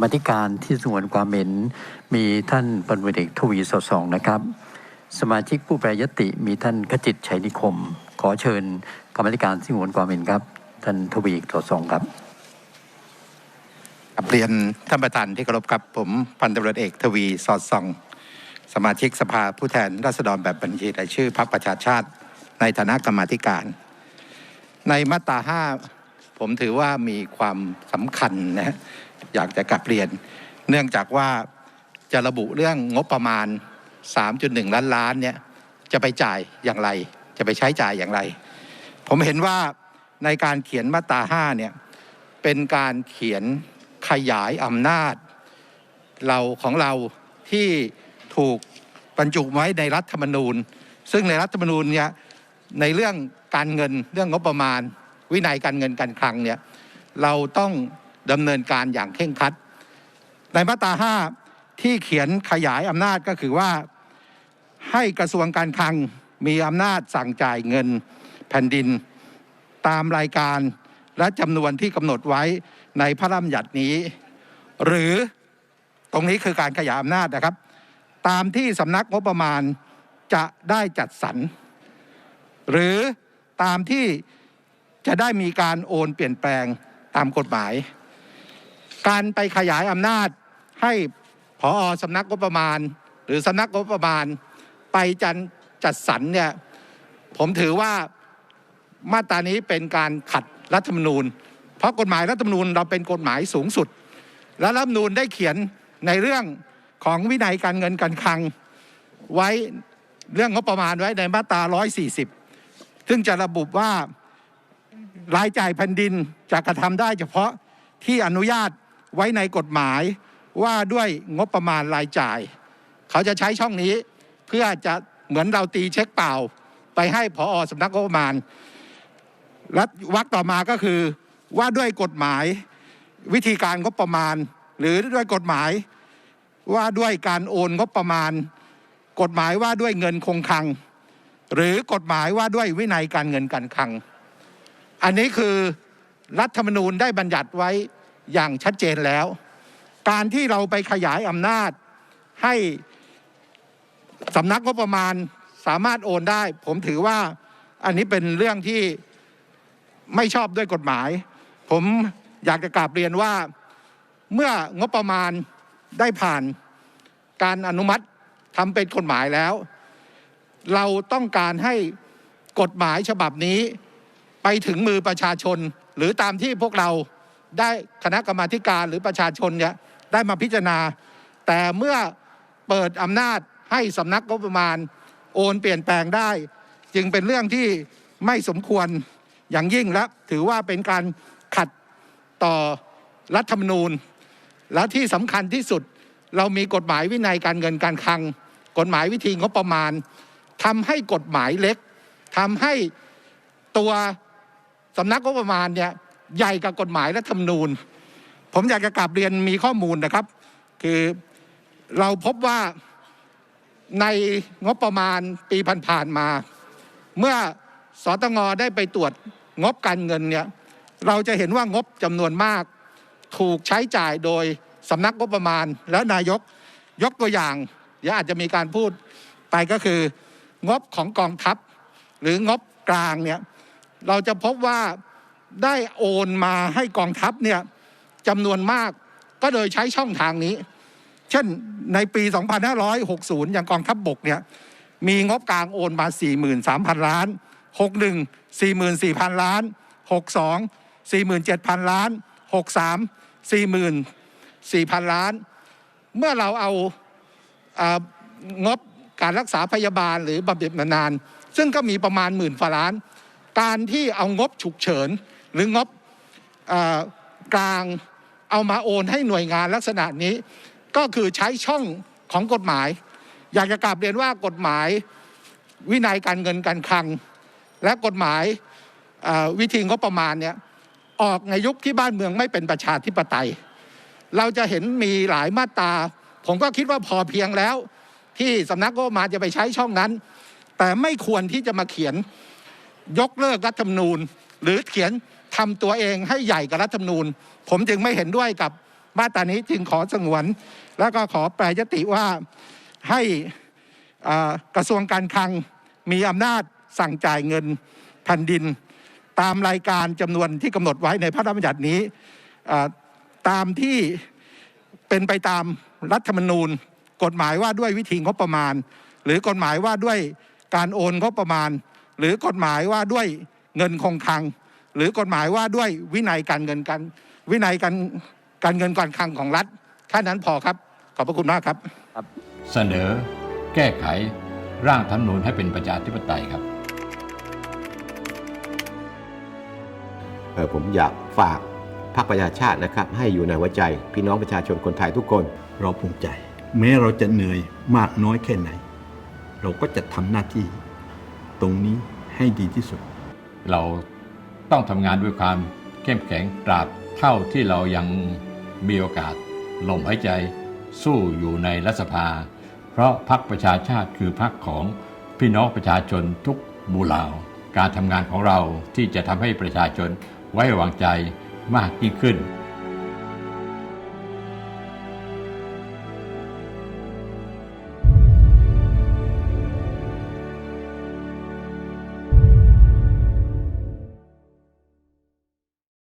รรมาธิการที่สงวนความเห็น มีท่านปนวเอกทวีสอดสองนะครับ สมาชิกผู้แปรยติมีท่านขจิตชัยนิคม ขอเชิญกรรมธิการที่สงวนความเห็นครับ ท่านทวีสอดสองครับกับเรียนท่านประธานที่เคารพครับผมพันตำรวจเอกทวีสอดส่อง สมาชิกสภาผู้แทนราษฎรแบบบัญชีรายชื่อพรรคประชาชาติ ในฐานะกรรมธิการ ในมาตราห้าผมถือว่ามีความสำคัญนะฮะ อยากจะกลับเรียน เนื่องจากว่าจะระบุเรื่องงบประมาณ 3.1 ล้านล้านเนี่ยจะไปจ่ายอย่างไร จะไปใช้จ่ายอย่างไร ผมเห็นว่าในการเขียนมาตราห้าเนี่ยเป็นการเขียนขยายอำนาจ เราของเราที่ถูกบรรจุไว้ในรัฐธรรมนูญ ซึ่งในรัฐธรรมนูญเนี่ยในเรื่องการเงินเรื่องงบประมาณ วินัยการเงินการคลังเนี่ยเราต้อง ดำเนินการอย่างเคร่งครัด ในมาตราห้าที่เขียนขยายอำนาจก็คือว่า ให้กระทรวงการคลังมีอำนาจสั่งจ่ายเงินแผ่นดิน ตามรายการและจำนวนที่กำหนดไว้ในพระราชบัญญัตินี้ หรือตรงนี้คือการขยายอำนาจนะครับ ตามที่สำนักงบประมาณจะได้จัดสรรหรือตามที่จะได้มีการโอนเปลี่ยนแปลงตามกฎหมาย การไปขยายอำนาจให้ผอสำนักงบประมาณ หรือสำนักงบประมาณ ไปจันจัดสรรเนี่ยผมถือว่ามาตรานี้เป็นการขัดรัฐธรรมนูญ เพราะกฎหมายรัฐธรรมนูญเราเป็นกฎหมายสูงสุด และรัฐธรรมนูญได้เขียนในเรื่องของวินัยการเงินการคลังไว้เรื่องงบประมาณไว้ในมาตรา 140 ซึ่งจะระบุว่ารายจ่ายแผ่นดินจะกระทำได้เฉพาะที่อนุญาต ไว้ในกฎหมายว่าด้วยงบประมาณรายจ่าย เขาจะใช้ช่องนี้เพื่อจะเหมือนเราตีเช็คเปล่า ไปให้พออสำนักงบประมาณและวรรคต่อมาก็คือว่าด้วยกฎหมายวิธีการงบประมาณ หรือด้วยกฎหมายว่าด้วยการโอนงบประมาณ กฎหมายว่าด้วยเงินคงคลัง หรือกฎหมายว่าด้วยวินัยการเงินการคลัง อันนี้คือรัฐธรรมนูญได้บัญญัติไว้ อย่างชัดเจนแล้ว การที่เราไปขยายอำนาจให้สำนักงบประมาณสามารถโอนได้ ผมถือว่าอันนี้เป็นเรื่องที่ไม่ชอบด้วยกฎหมาย ผมอยากจะกราบเรียนว่าเมื่องบประมาณได้ผ่านการอนุมัติทำเป็นกฎหมายแล้ว เราต้องการให้กฎหมายฉบับนี้ ไปถึงมือประชาชนหรือตามที่พวกเรา ได้คณะกรรมาการหรือประชาชนเนี่ยได้มาพิจารณา แต่เมื่อเปิดอำนาจให้สำนักงบประมาณโอนเปลี่ยนแปลงได้ จึงเป็นเรื่องที่ไม่สมควรอย่างยิ่งและถือว่าเป็นการขัดต่อรัฐธรรมนูญ และที่สำคัญที่สุดเรามีกฎหมายวินัยการเงินการคลัง กฎหมายวิธีงบประมาณทำให้กฎหมายเล็กทำให้ตัวสำนักงบประมาณเนี่ย ใหญ่กับกฎหมายและธรรมนูญ ผมอยากจะกลับเรียนมีข้อมูลนะครับ คือเราพบว่าในงบประมาณปีผ่านๆมา เมื่อสตงได้ไปตรวจงบการเงินเนี่ยเราจะเห็นว่างบจำนวนมาก ถูกใช้จ่ายโดยสำนักงบประมาณและนายกยกตัวอย่างเดี๋ยวอาจจะมีการพูดไปก็คืองบของกองทัพ หรืองบกลางเนี่ยเราจะพบว่า ได้โอนมาให้กองทัพเนี่ยจำนวนมากก็โดยใช้ช่องทางนี้ เช่นในปี 2560 อย่างกองทัพบบกเนี่ยมีงบกลางโอนมา 43,000 ล้าน 61 44,000 ล้าน 62 47,000 ล้าน 63 44,000 ล้าน เมื่อเราเอาอางบการรักษาพยาบาลหรือบำเหน็จบำนาญซึ่งก็มีประมาณหมื่นฝาล้าน การที่เอางบฉุกเฉิน หรืองบกลางเอามาโอนให้หน่วยงานลักษณะนี้ ก็คือใช้ช่องของกฎหมาย อยากจะกลับเรียนว่ากฎหมายวินัยการเงินการคลัง และกฎหมายวิธีงบประมาณเนี่ยออกในยุคที่บ้านเมืองไม่เป็นประชาธิปไตย เราจะเห็นมีหลายมาตรา ผมก็คิดว่าพอเพียงแล้ว ที่สำนักงบประมาณจะไปใช้ช่องนั้น แต่ไม่ควรที่จะมาเขียนยกเลิกรัฐธรรมนูญ หรือเขียน ทำตัวเองให้ใหญ่กับรัฐธรรมนูญ ผมจึงไม่เห็นด้วยกับมาตรานี้จึงขอสงวน แล้วก็ขอแปรยติว่าให้กระทรวงการคลังมีอำนาจสั่งจ่ายเงินแผ่นดิน ตามรายการจำนวนที่กำหนดไว้ในพระราชบัญญัตินี้ตามที่เป็นไปตามรัฐธรรมนูญ กฎหมายว่าด้วยวิธีงบประมาณ หรือกฎหมายว่าด้วยการโอนงบประมาณ หรือกฎหมายว่าด้วยเงินคงคลัง หรือกฎหมายว่าด้วยวินัยการเงินการวินัยการการเงินการคลังของรัฐแค่นั้นพอครับ ขอบพระคุณมากครับ เสนอแก้ไขร่างธรรมนูญให้เป็นประชาธิปไตยครับเอ่อผมอยากฝากพรรคประชาชาตินะครับ ให้อยู่ในหัวใจ พี่น้องประชาชนคนไทยทุกคน เราภูมิใจ แม้เราจะเหนื่อยมากน้อยแค่ไหน เราก็จะทำหน้าที่ ตรงนี้ให้ดีที่สุด เรา ต้องทำงานด้วยความเข้มแข็งตราบเท่าที่เรายังมีโอกาสลมหายใจสู้อยู่ในรัฐสภา เพราะพรรคประชาชาติคือพรรคของพี่น้องประชาชนทุกหมู่เหล่าการทำงานของเราที่จะทำให้ประชาชนไว้วางใจมากยิ่งขึ้น